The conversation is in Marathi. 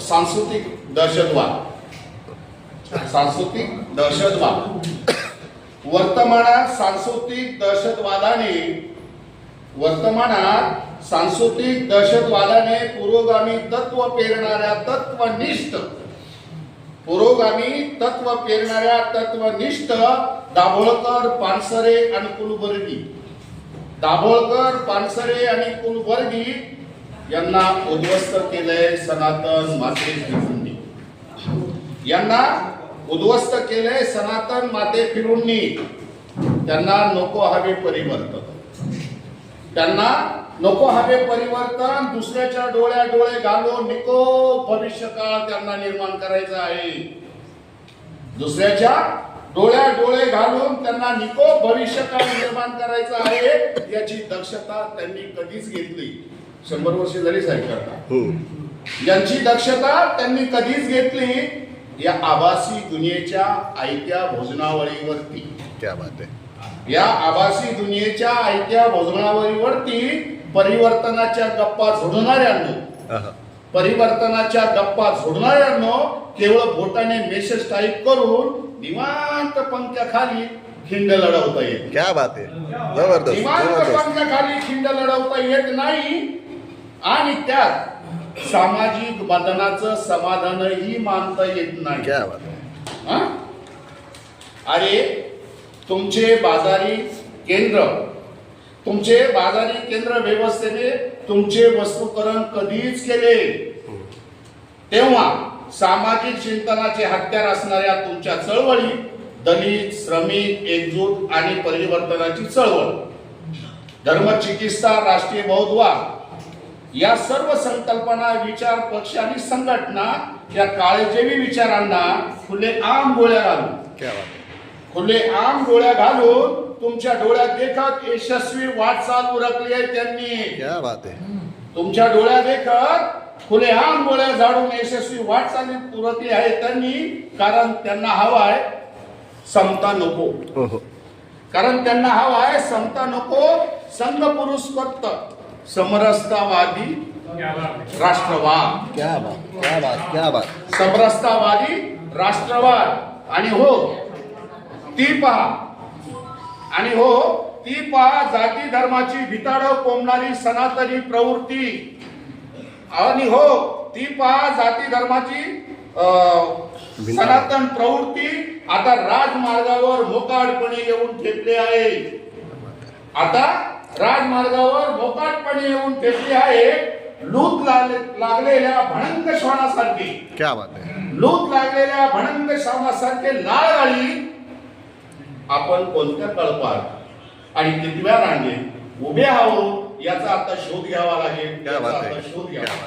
सांस्कृतिक दहशतवाद. सांस्कृतिक दहशतवाद. वर्तमानात सांस्कृतिक दहशतवादाने वर्तमानात सांस्कृतिक दहशतवादाने पुरोगामी तत्व पेरणाऱ्या तत्वनिष्ठ पुरोगामी तत्व पेरणाऱ्या तत्वनिष्ठ दाभोळकर पानसरे आणि कुलवर्गी दाभोळकर पानसरे आणि कुलवर्गी यांना उद्ध्वस्त केलंय सनातन माते फिरूंनी यांना उद्ध्वस्त केलंय सनातन माते फिरूंनी त्यांना नको हवे परिवर्तन. त्यांना नको हवे परिवर्तन दुसऱ्याच्या डोळ्या डोळे घालून निको भविष्य काळ त्यांना निर्माण करायचा आहे. दुसऱ्याच्या डोळ्या डोळे घालून त्यांना निको भविष्य काळ निर्माण करायचा आहे याची दक्षता त्यांनी कधीच घेतली. शंभर वर्ष झाली साहेब करता हो. यांची दक्षता त्यांनी कधीच घेतली या आभासी दुनियेच्या आयत्या भोजनावळीवरती. क्या बात आहे. या आभासी दुनियेच्या आयत्या भोजनावळीवरती परिवर्तनाच्या गप्पा झोडणाऱ्यांनो. परिवर्तनाच्या गप्पा झोडणाऱ्यांनो केवळ बोटाने मेसेज टाईप करून निवांत पंख्याखाली खिंड लढवता येते क्या बात आहे. जबरदस्त निवांत जबरदस्त. पंख्याखाली खिंड लढवता येत नाही. आणि त्यात सामाजिक बंधनाचं समाधानही मानता येत नाही. क्या बात आहे. हा? अरे तुमचे बाजारी केंद्र तुमचे बाजारी केंद्र व्यवस्थेने तुमचे वस्तुकरण कधीच केले. तेव्हा सामाजिक चिंतनाचे हत्यार असणाऱ्या तुमच्या चळवळी दलित श्रमिक एकजूट आणि परिवर्तनाची चळवळ. धर्मचिकित्सा राष्ट्रीय बौद्धवाद या सर्व संकल्पना विचार पक्ष आणि संघटना या काळेजेवी विचारांना खुले आम गोळ्या घालून. क्या बात आहे. खुले आम डोळ्या घालून तुमच्या डोळ्यात देखत यशस्वी वाटचाल उरकली आहे त्यांनी. क्या बात आहे. तुमच्या डोळ्यात देखत खुले आम डोळ्या झाडून यशस्वी वाटचाली उरकली आहे त्यांनी कारण त्यांना हवाय समता नको. हो हो. कारण त्यांना हवा आहे समता नको संघ पुरुष फक्त. समरसतावादी राष्ट्रवाद. क्या बात क्या बात क्या बात. समरसतावादी राष्ट्रवाद. आणि हो ती पहा. आणि हो ती पहा जाती धर्माची भिताडं कोंबणारी सनातनी प्रवृत्ती. आणि हो ती पहा जाती धर्माची अं, सनातन प्रवृत्ती. आता राजमार्गावर मोकाटपणे येऊन ठेपली आहे. आता राजमार्गावर मोकाटपणे येऊन ठेपली आहे लूत लागले- लागलेल्या भणंग श्वानासारखी. क्या बात आहे लूत लागलेल्या भणंग श्वानासारखे लाळ गाळी आपण कोणत्या कळपात आणि कितव्या रांगेत उभे आहोत याचा आता शोध घ्यावा लागेल. शोध घ्यावा.